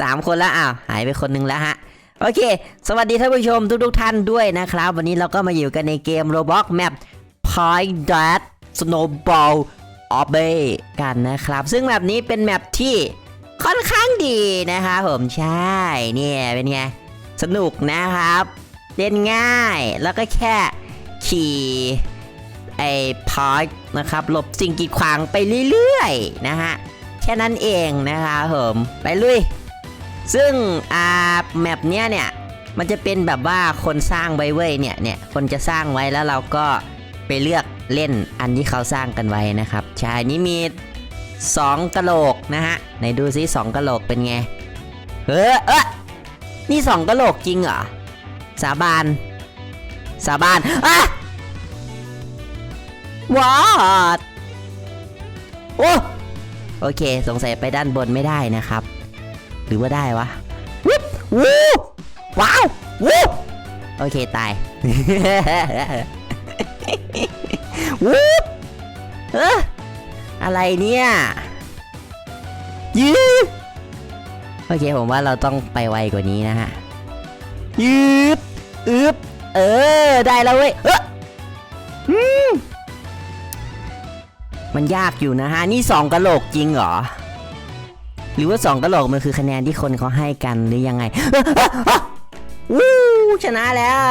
สามคนแล้วอ้าวหายไปคนหนึ่งแล้วฮะ โอเค สวัสดีท่านผู้ชมทุกๆท่านด้วยนะครับ วันนี้เราก็มาอยู่กันในเกม Roblox Map Point Dart Snowball o b b y กันนะครับ ซึ่งแมปนี้เป็นแมปที่ค่อนข้างดีนะครับผมใช่เนี่ยเป็นไง สนุกนะครับ เล่นง่ายแล้วก็แค่ขี่ไอ้พอยนะครับหลบสิ่งกีดขวางไปเรื่อยๆ นะฮะ แค่นั้นเองนะครับผมไปลุย ซึ่งอ่าแมปเนี้ยเนี่ย มันจะเป็นแบบว่าคนสร้างไว้เว้ยเนี่ยเนี่ยคนจะสร้างไว้แล้วเราก็ไปเลือกเล่นอันที่เขาสร้างกันไว้นะครับใช่นี่มี2กะโหลกนะฮะไหนดูซิสองกะโหลกเป็นไงเฮ้อเอะนี่สองกะโหลกจริงเหรอสาบาน สาบานอะวอดโอ้ โอเค สงสัยไปด้านบนไม่ได้นะครับ หรือว่าได้วะวุบวูว้าววูโอเคตายวูบเอะอะไรเนี่ยยืบโอเคผมว่าเราต้องไปไวกว่านี้นะฮะยืบอึบเออ ได้แล้วเว้ยเอออืม มันยากอยู่นะฮะ นี่สองกะโหลกจริงเหรอ หรือว่าสองกะโหลกมันคือคะแนนที่คนเขาให้กันหรือยังไงวู้ชนะแล้ว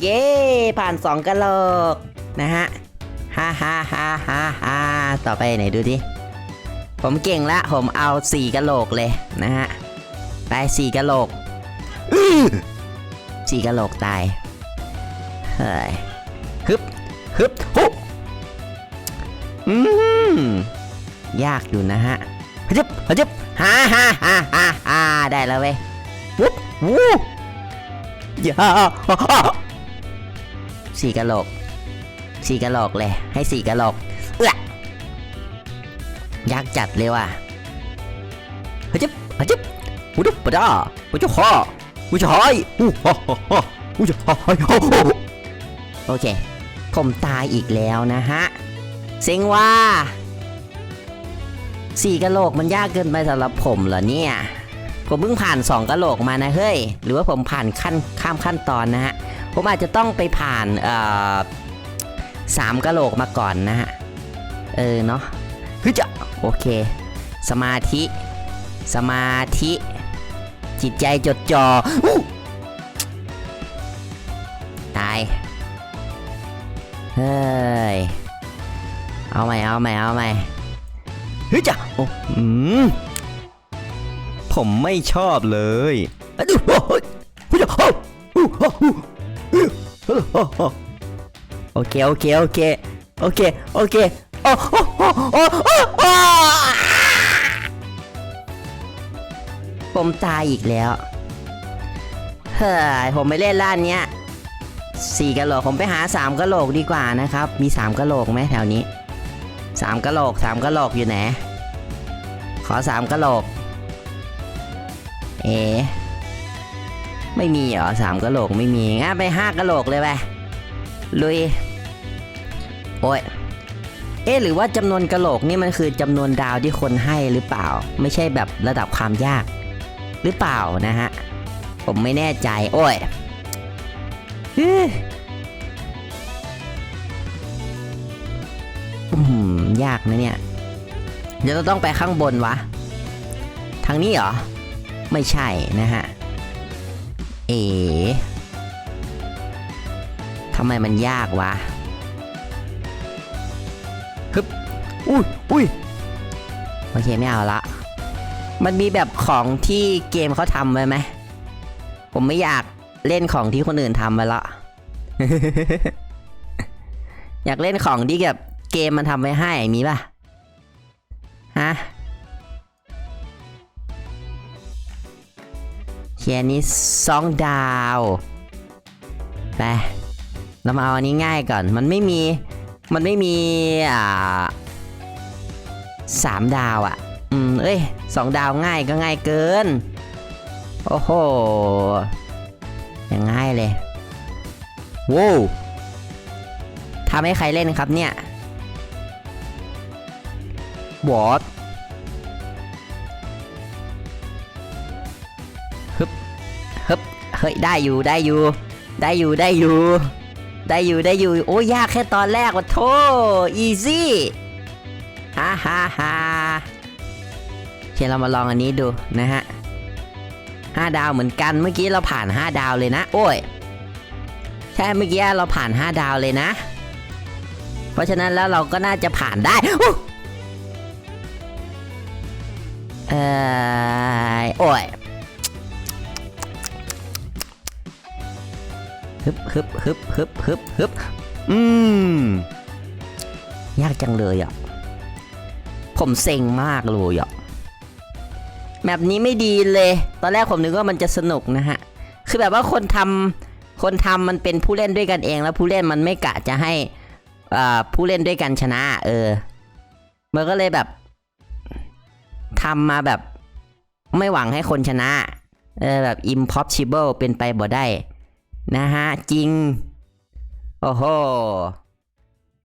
เย้ผ่านสองกะโหลกนะฮะฮ่าฮ่าฮ่าฮ่าฮ่าต่อไปไหนดูดิผมเก่งละผมเอาสี่กะโหลกเลยนะฮะไปสี่กะโหลกสี่กะโหลกตายเฮ้ยฮึบฮึบฮุบ อืมยากอยู่นะฮะฮึบฮึบฮ่าฮ่าฮ่าฮ่าฮ่าได้แล้วเว้ยวุ๊บวู้ยาสี่กะโหลกสี่กะโหลกเลย ให้สี่กะโหลกเอื้อยากจัดเลยว่ะฮึบฮึบวุ้บปะด้าวุ้บฮ่าวุ้บหอยอู้ฮ่าฮ่าฮ่าวุ้บฮ่าฮ่าฮ่าโอเค ผมตายอีกแล้วนะฮะ เซ็งว่าสี่กะโหลกมันยากเกินไปสำหรับผมเหรอเนี่ยผมเพิ่งผ่านสองกะโหลกมานะเฮ้ยหรือว่าผมผ่านขั้นข้ามขั้นตอนนะฮะผมอาจจะต้องไปผ่านเอ่อสามกะโหลกมาก่อนนะฮะเออเนาะฮึจะโอเค สมาธิ สมาธิ จิตใจจดจ่อตายเฮ้ย เอาใหม่เอาใหม่เอาใหม่เฮ้ยจ้ะโอ้อืมผมไม่ชอบเลยอะดูโอ้โหเฮ้ยจ้ะโอ้โหโอ้โหโอ้โหโอเคโอเคโอเคโอเคโอเคโอ้โอ้โอ้โอ้โอ้โอ้ผมตายอีกแล้วเฮ้ยผมไม่เล่นล้านเนี้ยสี่กะโหลกผมไปหาสามกะโหลกดีกว่านะครับ มีสามกะโหลกไหมแถวนี้ สามกะโหลกสามกะโหลกอยู่ไหน ขอสามกะโหลก เอ๋ไม่มีเหรอสามกะโหลกไม่มีงั้นไปห้ากะโหลกเลยไปลุย โอ้ย เอ๊หรือว่าจำนวนกะโหลกนี่มันคือจำนวนดาวที่คนให้หรือเปล่า ไม่ใช่แบบระดับความยาก หรือเปล่านะฮะ ผมไม่แน่ใจ โอ้ย ยากนะเนี่ย เดี๋ยวเราต้องไปข้างบนวะ ทางนี้เหรอ ไม่ใช่นะฮะ เอ๋ทำไมมันยากวะฮึบอุ้ยอุ้ยโอเคไม่เอาละ มันมีแบบของที่เกมเขาทำไว้ไหม ผมไม่อยากเล่นของที่คนอื่นทำไว้ละ อยากเล่นของที่แบบ เกมมันทำไว้ให้มีป่ะ ฮะเขียนนี้สองดาว ไป เรามาเอาอันนี้ง่ายก่อน มันไม่มี มันไม่มี อ่าสามดาวอะ่ะ อืม เอ้ยสองดาวง่ายก็ง่ายเกิน โอ้โห อย่างง่ายเลยว้าวทำให้ใครเล่นครับเนี่ย บอสฮึบฮึบเฮ้ยได้อยู่ได้อยู่ ได้อยู่ได้อยู่ ได้อยู่ได้อยู่ โอ้ยากแค่ตอนแรกวะโธ่อีซี่ฮ่าฮ่าฮ่าโอเคเรามาลองอันนี้ดูนะฮะห้าดาวเหมือนกันเมื่อกี้เราผ่านห้าดาวเลยนะ โอ้ยใช่เมื่อกี้เราผ่านห้าดาวเลยนะ เพราะฉะนั้นแล้วเราก็น่าจะผ่านได้ เออโอ้ยฮึบฮึบฮึบฮึบฮึบฮึบอืม ยากจังเลยอะ ผมเซ็งมากเลยอะแมปนี้ไม่ดีเลย ตอนแรกผมนึกว่ามันจะสนุกนะฮะ คือแบบว่าคนทำคนทำมันเป็นผู้เล่นด้วยกันเอง แล้วผู้เล่นมันไม่กะจะให้อ่าผู้เล่นด้วยกันชนะ เออ มันก็เลยแบบำมาแบบ ไม่หวังให้คนชนะ เออแบบ impossible เป็นไปบ่ได้ นะฮะ จริง โอ้โห